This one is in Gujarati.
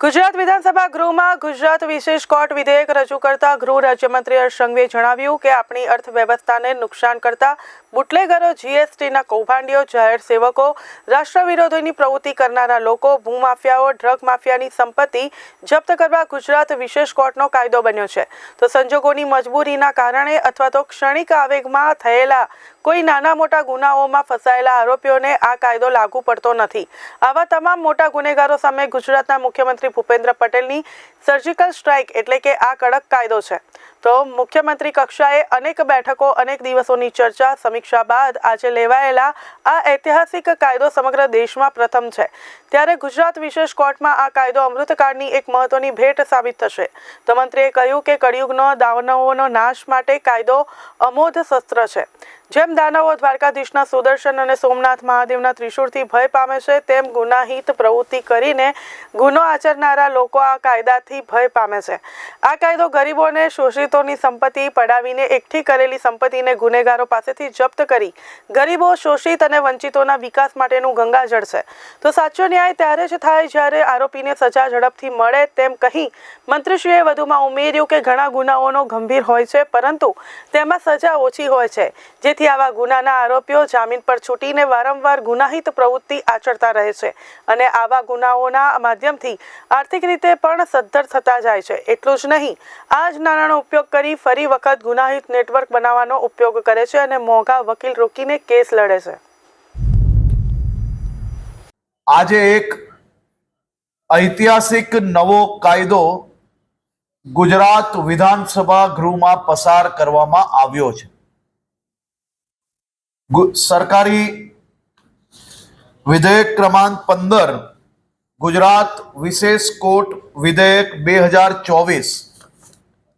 ગુજરાત વિધાનસભા ગૃહમાં ગુજરાત વિશેષ કોર્ટ વિધેયક રજૂ કરતા ગૃહ રાજ્યમંત્રી હર્ષ સંઘવીએ જણાવ્યું કે આપણી અર્થવ્યવસ્થાને નુકસાન કરતા બુટલેગરો જીએસટીના કૌભાંડીઓ, જાહેર સેવકો, રાષ્ટ્ર વિરોધીની પ્રવૃત્તિ કરનારા લોકો, ભૂમાફિયાઓ, ડ્રગ માફિયાની સંપત્તિ જપ્ત કરવા ગુજરાત વિશેષ કોર્ટનો કાયદો બન્યો છે. તો સંજોગોની મજબૂરીના કારણે અથવા તો ક્ષણિક આવેગમાં થયેલા કોઈ નાના મોટા ગુનાઓમાં ફસાયેલા આરોપીઓને આ કાયદો લાગુ પડતો નથી. આવા તમામ મોટા ગુનેગારો સામે ગુજરાતના મુખ્યમંત્રી ભૂપેન્દ્ર પટેલની સર્જિકલ સ્ટ્રાઇક એટલે કે આ કડક કાયદો છે. તો મુખ્યમંત્રી કક્ષાએ અનેક બેઠકો, અનેક દિવસોની ચર્ચા, સમીક્ષા બાદ આજે લેવાયેલા આ ઐતિહાસિક કાયદો સમગ્ર દેશમાં પ્રથમ છે. ત્યારે ગુજરાત વિશેષ કોર્ટમાં આ કાયદો અમૃતકાળની એક મહત્વની ભેટ સાબિત થશે. તો મંત્રીએ કહ્યું કે કળિયુગનો દાવનવોનો નાશ માટે કાયદો અમોધ શસ્ત્ર છે. જેમ દાનવો, દ્વારકાધીશના સુદર્શન અને સોમનાથ મહાદેવના ત્રિશૂળથી ભય પામે છે, તેમ ગુનાહિત પ્રવૃત્તિ કરીને ગુનો આચરનારા લોકો આ કાયદાથી ભય પામે છે. આ કાયદો ગરીબોને શોષિતોની સંપત્તિ પડાવીને એકઠી કરેલી સંપત્તિને ગુનેગારો પાસેથી જપ્ત કરી ગરીબો શોષિત અને વંચિતોના વિકાસ માટેનું ગંગાજળ છે. તો સાચો ન્યાય ત્યારે જ થાય જ્યારે આરોપીને સજા ઝડપથી મળે તેમ કહી મંત્રીશ્રીએ વધુમાં ઉમેર્યું કે ઘણા ગુનાઓનો ગંભીર હોય છે, પરંતુ તેમાં સજા ઓછી હોય છે. જેથી આવા ગુનાના આરોપીઓ જામીન પર છૂટીને વારંવાર ગુનાહિત પ્રવૃત્તિ આચરતા રહે છે અને આવા ગુનાઓના માધ્યમથી આર્થિક રીતે પણ સદ્ધર થતા જાય છે. એટલું જ નહીં, આ જ નાણાંનો ઉપયોગ કરી ફરી વખત ગુનાહિત નેટવર્ક બનાવવાનો ઉપયોગ કરે છે અને મોંઘા વકીલ રોકીને કેસ લડે છે. આજે એક ઐતિહાસિક નવો કાયદો ગુજરાત વિધાનસભા ગૃહમાં પસાર કરવામાં આવ્યો છે. સરકારી વિધેયક ક્રમાંક પંદર ગુજરાત વિશેષ કોર્ટ વિધેયક બે હજાર ચોવીસ